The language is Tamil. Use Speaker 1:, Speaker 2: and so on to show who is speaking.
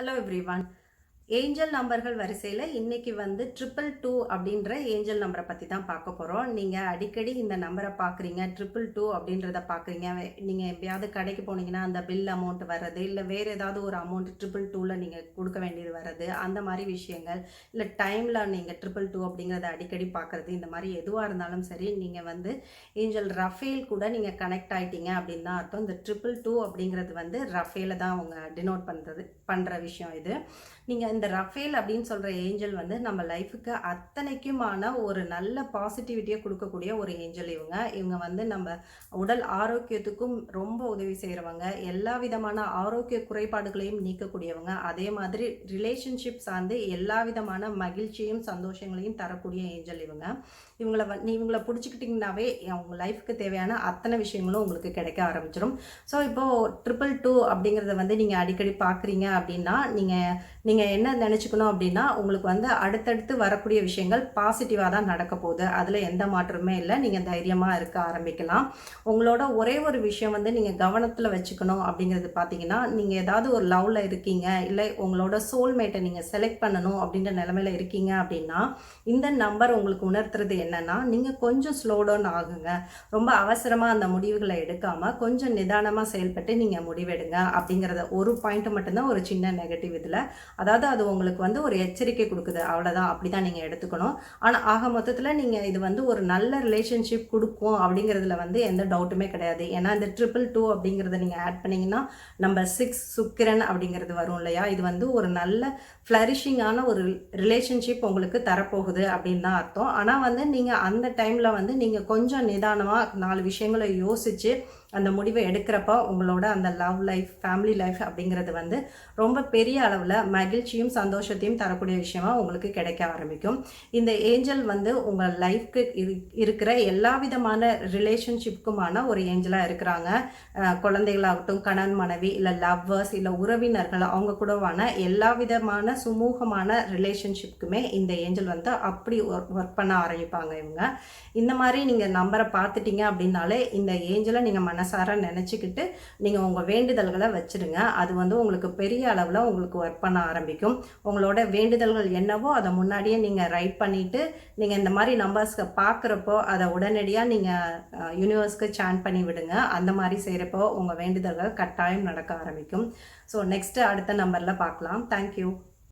Speaker 1: Hello everyone. ஏஞ்சல் நம்பர்கள் வரிசையில் இன்றைக்கி வந்து ட்ரிபிள் டூ அப்படின்ற ஏஞ்சல் நம்பரை பற்றி தான் பார்க்க போகிறோம் நீங்கள் அடிக்கடி இந்த நம்பரை பார்க்குறீங்க ட்ரிபிள் டூ அப்படின்றத பார்க்குறீங்க. நீங்கள் எப்பயாவது கடைக்கு போனீங்கன்னா அந்த பில் அமௌண்ட் வர்றது இல்லை வேறு ஏதாவது ஒரு அமௌண்ட் ட்ரிபிள் டூவில் நீங்கள் கொடுக்க வேண்டியது வர்றது அந்த மாதிரி விஷயங்கள் இல்லை டைமில் நீங்கள் ட்ரிபிள் டூ அப்படிங்கிறத அடிக்கடி பார்க்குறது இந்த மாதிரி எதுவாக இருந்தாலும் சரி நீங்கள் வந்து ஏஞ்சல் ரஃபேல் கூட நீங்கள் கனெக்ட் ஆகிட்டீங்க அப்படின்னு தான் அர்த்தம் இந்த ட்ரிபிள் டூ அப்படிங்கிறது வந்து ரஃபேல தான் அவங்க டினோட் பண்ணுறது பண்ணுற விஷயம் இது. நீங்கள் இந்த ரஃபேல் அப்படின்னு சொல்கிற ஏஞ்சல் வந்து நம்ம லைஃபுக்கு அத்தனைக்குமான ஒரு நல்ல பாசிட்டிவிட்டியை கொடுக்கக்கூடிய ஒரு ஏஞ்சல் இவங்க. இவங்க வந்து நம்ம உடல் ஆரோக்கியத்துக்கும் ரொம்ப உதவி செய்கிறவங்க எல்லா விதமான ஆரோக்கிய குறைபாடுகளையும் நீக்கக்கூடியவங்க. அதே மாதிரி ரிலேஷன்ஷிப் சார்ந்து எல்லா விதமான மகிழ்ச்சியும் சந்தோஷங்களையும் தரக்கூடிய ஏஞ்சல் இவங்க. இவங்கள வ நீ இவங்களை பிடிச்சிக்கிட்டிங்கனாவே அவங்க லைஃப்க்கு தேவையான அத்தனை விஷயங்களும் உங்களுக்கு கிடைக்க ஆரம்பிச்சிடும் ஸோ இப்போது ட்ரிபிள் டூ அப்படிங்கிறத வந்து நீங்கள் அடிக்கடி பார்க்குறீங்க அப்படின்னா நீங்கள் நீங்கள் என்ன நினச்சிக்கணும் அப்படின்னா உங்களுக்கு வந்து அடுத்தடுத்து வரக்கூடிய விஷயங்கள் பாசிட்டிவாக தான் நடக்க போகுது. அதில் எந்த மாற்றமே இல்லை. நீங்கள் தைரியமாக இருக்க ஆரம்பிக்கலாம். உங்களோட ஒரே ஒரு விஷயம் வந்து நீங்கள் கவனத்தில் வச்சுக்கணும் அப்படிங்கிறது பார்த்தீங்கன்னா நீங்கள் ஏதாவது ஒரு லவ்வில் இருக்கீங்க இல்லை உங்களோட சோல்மேட்டை நீங்கள் செலக்ட் பண்ணணும் அப்படின்ற நிலமையில இருக்கீங்க அப்படின்னா இந்த நம்பர் உங்களுக்கு உணர்த்துறது என்னன்னா நீங்கள் கொஞ்சம் ஸ்லோ டவுன் ஆகுங்க. ரொம்ப அவசரமாக அந்த முடிவுகளை எடுக்காமல் கொஞ்சம் நிதானமாக செயல்பட்டு நீங்கள் முடிவெடுங்க அப்படிங்கிறத ஒரு பாயிண்ட் மட்டும்தான் ஒரு சின்ன நெகட்டிவ் இதில். அதாவது அது உங்களுக்கு வந்து ஒரு எச்சரிக்கை கொடுக்குது. அவ்வளோதான் அப்படி தான் நீங்கள் எடுத்துக்கணும். ஆனால் ஆக மொத்தத்தில் நீங்கள் இது வந்து ஒரு நல்ல ரிலேஷன்ஷிப் கொடுக்கும் அப்படிங்கிறதுல வந்து எந்த டவுட்டுமே கிடையாது. ஏன்னா இந்த ட்ரிபிள் டூ அப்படிங்கிறத நீங்கள் ஆட் பண்ணிங்கன்னா நம்பர் சிக்ஸ் சுக்கிரன் அப்படிங்கிறது வரும் இல்லையா? இது வந்து ஒரு நல்ல ஃப்ளரிஷிங்கான ஒரு ரிலேஷன்ஷிப் உங்களுக்கு தரப்போகுது அப்படின்னு தான் அர்த்தம். ஆனால் வந்து நீங்கள் அந்த டைமில் வந்து நீங்கள் கொஞ்சம் நிதானமாக நாலு விஷயங்களை யோசித்து அந்த முடிவை எடுக்கிறப்ப உங்களோட அந்த லவ் லைஃப் ஃபேமிலி லைஃப் அப்படிங்கிறது வந்து ரொம்ப பெரிய அளவில் மகிழ்ச்சி மகிழ்ச்சியும் சந்தோஷத்தையும் தரக்கூடிய விஷயமா உங்களுக்கு கிடைக்க ஆரம்பிக்கும். இந்த ஏஞ்சல் வந்து உங்கள் லைஃப்க்கு இருக்கிற எல்லா விதமான ரிலேஷன்ஷிப்புக்குமான ஒரு ஏஞ்சலாக இருக்கிறாங்க. குழந்தைகளாகட்டும் கணவன் மனைவி இல்லை லவ்வர்ஸ் இல்லை உறவினர்கள் அவங்க கூடவான எல்லா விதமான சுமூகமான ரிலேஷன்ஷிப்புக்குமே இந்த ஏஞ்சல் வந்து அப்படி ஒர்க் பண்ண ஆரம்பிப்பாங்க இவங்க. இந்த மாதிரி நீங்கள் நம்பரை பார்த்துட்டீங்க அப்படின்னாலே இந்த ஏஞ்சலை நீங்கள் மனசார நினச்சிக்கிட்டு நீங்கள் உங்கள் வேண்டுதல்களை வச்சுருங்க. அது வந்து உங்களுக்கு பெரிய அளவில் உங்களுக்கு ஒர்க் பண்ண ஆரம்பிக்கும். உங்களோட வேண்டுதல்கள் என்னவோ அதை முன்னாடியே நீங்கள் ரைட் பண்ணிவிட்டு நீங்கள் இந்த மாதிரி நம்பர்ஸ்க்கு பார்க்குறப்போ அதை உடனடியாக நீங்கள் யூனிவர்ஸ்க்கு சேன் பண்ணி விடுங்க. அந்த மாதிரி செய்கிறப்போ உங்கள் வேண்டுதல்கள் கட்டாயம் நடக்க ஆரம்பிக்கும். ஸோ நெக்ஸ்ட்டு அடுத்த நம்பரில் பார்க்கலாம். தேங்க்யூ